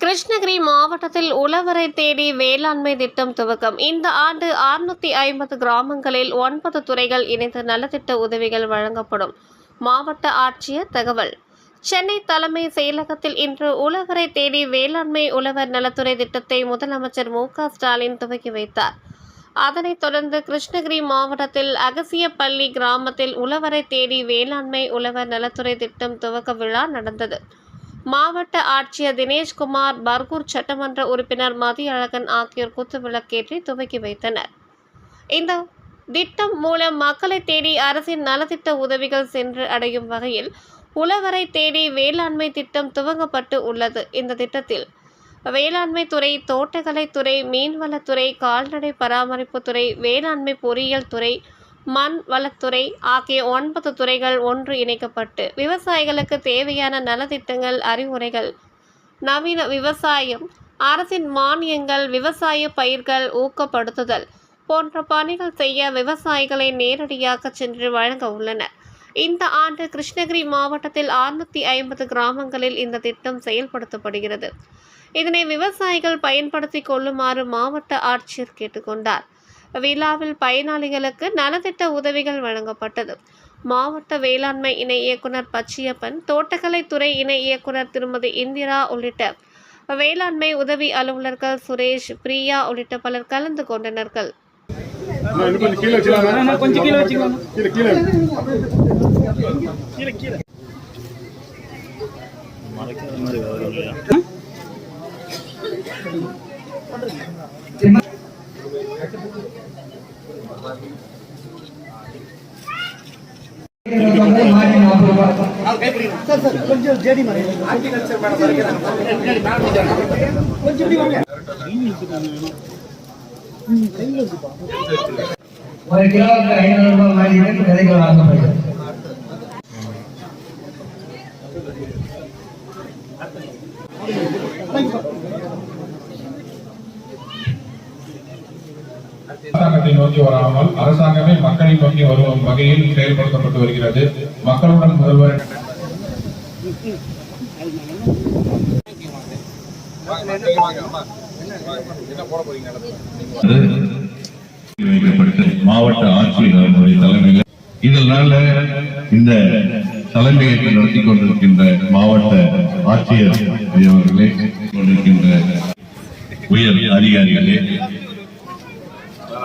கிருஷ்ணகிரி மாவட்டத்தில் உழவரை தேடி வேளாண்மை திட்டம் துவக்கம். இந்த ஆண்டு 650 ஐம்பது கிராமங்களில் ஒன்பது துறைகள் இணைந்து நலத்திட்ட உதவிகள் வழங்கப்படும். மாவட்ட ஆட்சியர் தகவல். சென்னை தலைமை செயலகத்தில் இன்று உழவரை தேடி வேளாண்மை உழவர் நலத்துறை திட்டத்தை முதலமைச்சர் மு க ஸ்டாலின் துவக்கி வைத்தார். அதனைத் தொடர்ந்து கிருஷ்ணகிரி மாவட்டத்தில் அகசியப்பள்ளி கிராமத்தில் உழவரை தேடி வேளாண்மை உழவர் நலத்துறை திட்டம் துவக்க விழா நடந்தது. மாவட்ட ஆட்சியர் தினேஷ்குமார் பர்கூர் சட்டமன்ற உறுப்பினர் மதியழகன் ஆகியோர் குத்துவிளக்கேற்றி துவக்கி வைத்தனர். இந்த திட்டம் மூலம் மக்களை தேடி அரசின் நலத்திட்ட உதவிகள் சென்று அடையும் வகையில் உழவரை தேடி வேளாண்மை திட்டம் துவங்கப்பட்டு உள்ளது. இந்த திட்டத்தில் வேளாண்மை துறை தோட்டக்கலைத்துறை மீன்வளத்துறை கால்நடை பராமரிப்புத்துறை வேளாண்மை பொறியியல் துறை மண் வளத்துறை ஆகிய ஒன்பது துறைகள் ஒன்று இணைக்கப்பட்டு விவசாயிகளுக்கு தேவையான நலத்திட்டங்கள் அறிவுரைகள். நவீன விவசாயம் அரசின் மானியங்கள் விவசாய பயிர்கள் ஊக்கப்படுத்துதல் போன்ற பணிகள் செய்ய விவசாயிகளை நேரடியாக சென்று வழங்க உள்ளனர் இந்த ஆண்டு கிருஷ்ணகிரி மாவட்டத்தில் 650 ஐம்பது கிராமங்களில் இந்த திட்டம் செயல்படுத்தப்படுகிறது. இதனை விவசாயிகள் பயன்படுத்திக் கொள்ளுமாறு மாவட்ட ஆட்சியர் கேட்டுக்கொண்டார். விழாவில் பயனாளிகளுக்கு நலத்திட்ட உதவிகள் வழங்கப்பட்டது. மாவட்ட வேளாண்மை இணை இயக்குனர் பச்சியப்பன் தோட்டக்கலைத்துறை இணை இயக்குனர் திருமதி இந்திரா உள்ளிட்ட வேளாண்மை உதவி அலுவலர்கள் சுரேஷ் பிரியா உள்ளிட்ட பலர் கலந்து கொண்டனர்கள். கொஞ்சம் கொஞ்சம் ஒரு கிலோவுக்கு ஐநூறு ரூபாய் மாதிரி Thank you. அரசாங்கத்தை நோக்கி வராமல் அரசாங்கமே மக்களை நோக்கி வரும் வகையில் செயல்படுத்தப்பட்டு வருகிறது. மக்களுடன் முதல்வர் மாவட்ட ஆட்சியர் தலைமையில் இதனால இந்த தலைமையேற்று நடத்தி கொண்டிருக்கின்ற மாவட்ட ஆட்சியர் அவர்களே கொண்டிருக்கின்ற உயர் அதிகாரிகளே